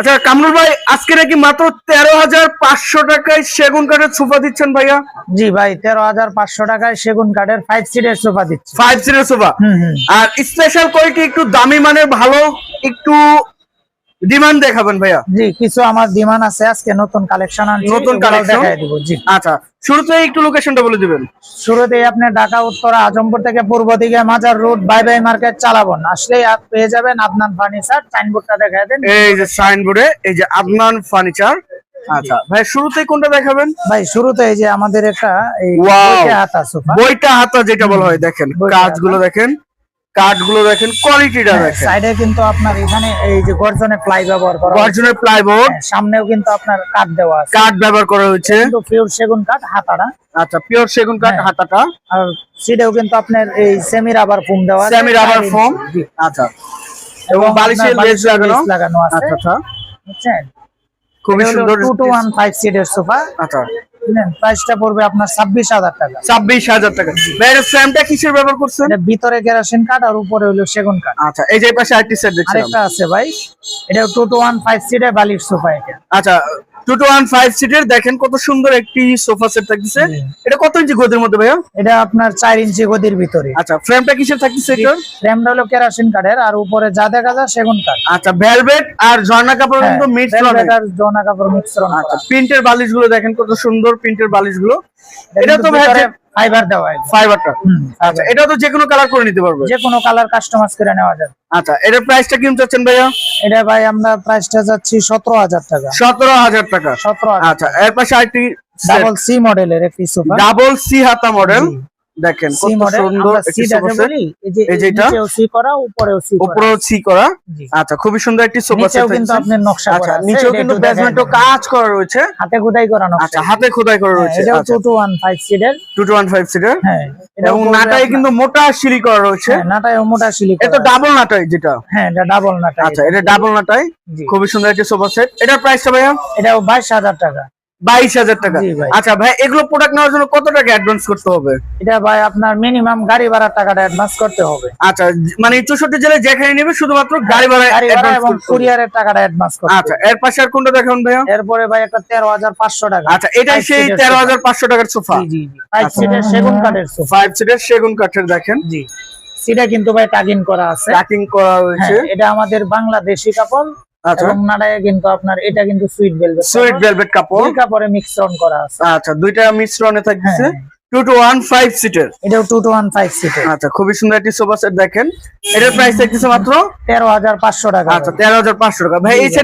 আচ্ছা কামরুল ভাই আজকে নাকি মাত্র তেরো হাজার পাঁচশো টাকায় সেগুন কাঠের সোফা দিচ্ছেন ভাইয়া? জি ভাই তেরো হাজার পাঁচশো টাকায় সেগুন কাঠের ফাইভ সিটের সোফা দিচ্ছে। ফাইভ সিটের সোফা? আর স্পেশাল কোয়ালিটি একটু দামি মানে ভালো একটু ডিমান্ড দেখাবেন ভাইয়া? জি কিছু আমার ডিমান্ড আছে আজকে নতুন কালেকশন নতুন কালেকশন দেখাই দিব জি। আচ্ছা শুরুতে একটু লোকেশনটা বলে দিবেন। শুরুতে আপনি ঢাকা উত্তরা আজমপুর থেকে পূর্ব দিকে মাজার রোড বাই বাই মার্কেট চালাবন আসলেই পেয়ে যাবেন আদনান ফার্নিচার সাইনবোর্ডটা দেখা দেন। এই যে সাইনবোর্ডে এই যে আদনান ফার্নিচার আচ্ছা ভাই শুরুতে কোনটা দেখাবেন? ভাই শুরুতে এই যে আমাদের একটা বইটা হাতা সোফা। বইটা হাতা যেটা বলা হয় দেখেন কাজগুলো দেখেন। কাঠগুলো দেখেন কোয়ালিটিটা দেখেন। সাইডে কিন্তু আপনার এখানে এই যে গর্জনে প্লাই ব্যবহার করা। গর্জনের প্লাইবোর্ড হ্যাঁ, সামনেও কিন্তু আপনার কাঠ দেওয়া আছে। কাঠ ব্যবহার করা হয়েছে। কিন্তু পিওর সেগুন কাঠ হাতাটা। আচ্ছা পিওর সেগুন কাঠ হ্যাঁ। হাতাটা। আর সিটেও কিন্তু আপনার এই সেমি রাবার ফোম দেওয়া আছে সেমি রাবার ফোম আচ্ছা। এবং বালিশের লেস লাগানো। লাগানো আছে। আচ্ছা আচ্ছা। বুঝছেন? খুবই সুন্দর টু টু ওয়ান ফাইভ সিটের সোফা আচ্ছা। প্রাইসটা পড়বে আপনার ছাব্বিশ হাজার টাকা। ছাব্বিশ হাজার টাকা। ফ্রেমটা কিসের ব্যবহার করছেন? ভিতরে কেরাসিন কাঠ আর উপরে হলো সেগুন কাঠ আচ্ছা এই যে পাশে আরেকটি সেট দেখছিলাম। আরেকটা আছে ভাই। এটা টু টু ওয়ান ফাইভ সিটের বালির সোফা এটা। আচ্ছা টু টু ওয়ান ফাইভ সিটের দেখেন কত সুন্দর একটি সোফা সেট থাকতেছে। এটা কত ইঞ্চি গদির মধ্যে ভাইয়া? এটা আপনার চার ইঞ্চি গদির ভিতরে। আচ্ছা ফ্রেমটা কিসের থাকতেছে এটার? ফ্রেমটা হলো কেরাসিন কাঠের আর উপরে যা দেখা যায় সেগুন কাঠ আচ্ছা ভেলভেট আর ঝর্ণা কাপড় কিন্তু মিক্স আর ঝর্ণা কাপড় মিশ্রণ আচ্ছা প্রিন্টের বালিশগুলো দেখেন কত সুন্দর প্রিন্টের বালিশগুলো এটা তো ফাইবার দেওয়া হয় ফাইবারটা আচ্ছা এটা তো যে কোনো কালার করে নিতে পারবে। যে কোনো কালার কাস্টমাইজ করে নেওয়া যাবে। আচ্ছা এটার প্রাইসটা কীরকম চাচ্ছেন ভাইয়া? এটা ভাই আমরা প্রাইসটা যাচ্ছি সতেরো হাজার টাকা। সতেরো হাজার টাকা। সতেরো আচ্ছা এর পাশে আরেকটি ডাবল সি মডেলের একটি সোফা ডাবল সি হাতা মডেল। দেখেন কত সুন্দর এই যে এটা? সি করা উপরেও সি করা। উপরেও সি করা? আচ্ছা খুবই সুন্দর একটি সোফা সেট কিন্তু আপনার নকশা আচ্ছা করা আছে। নিচেও কিন্তু বেসমেন্টও কাজ করা রয়েছে। হাতে খোদাই করা নকশা। আচ্ছা হাতে খোদাই করা হ্যাঁ, রয়েছে। এটাও টু টু ওয়ান ফাইভ সিটের টু টু ওয়ান ফাইভ সিটের হ্যাঁ এবং আপনার- কিন্তু মোটা সিঁড়ি করা রয়েছে। হ্যাঁ নাটাই মোটা সিলি এটা ডাবল নাটাই যেটা। হ্যাঁ এটা ডাবল নাটাই। আচ্ছা এটা ডাবল নাটাই। জি। খুবই সুন্দর একটি সোফা সেট এটার প্রাইসটা ভাইয়া? বাইশ হাজার টাকা। বাইশ হাজার টাকা। আচ্ছা ভাই এগুলো প্রোডাক্ট নেওয়ার জন্য কত টাকা অ্যাডভান্স করতে হবে? এটা ভাই আপনার মিনিমাম গাড়ি ভাড়ার টাকাটা অ্যাডভান্স করতে হবে। আচ্ছা মানে চৌষট্টি জেলায় যেখানে নেবে শুধুমাত্র গাড়ি ভাড়া গাড়ি ভাড়া এবং কুরিয়ারের টাকাটা অ্যাডভান্স করতে আচ্ছা এর পাশে আর কোনটা দেখাবেন ভাইয়া? এরপরে ভাই একটা তেরো হাজার পাঁচশো টাকা। আচ্ছা এটাই সেই তেরো হাজার পাঁচশো টাকার সোফা জি জি ফাইভ আচ্ছা। সিটের সেগুন কাঠের সোফা ফাইভ সিটের সেগুন কাঠের দেখেন। জি সিটা কিন্তু ভাই টাগিন করা আছে। প্যাকিং করা রয়েছে হ্যাঁ, এটা আমাদের বাংলাদেশি কাপড়। এবং নাড়ায় কিন্তু আপনার এটা কিন্তু সুইট ভেলভেট সুইট ভেলভেট কাপড়। দুই কাপড়ে মিশ্রণ করা আছে। আচ্ছা দুইটা মিশ্রণে থাকছে হ্যাঁ। টু টু ওয়ান ফাইভ সিটের এটাও two two one five seater আচ্ছা খুবই সুন্দর একটি সোফা সেট দেখেন। এটার প্রাইস থাকতেছে মাত্র? তেরো হাজার পাঁচশো টাকা। আচ্ছা তেরো হাজার পাঁচশো টাকা। ভাই এই। সেটে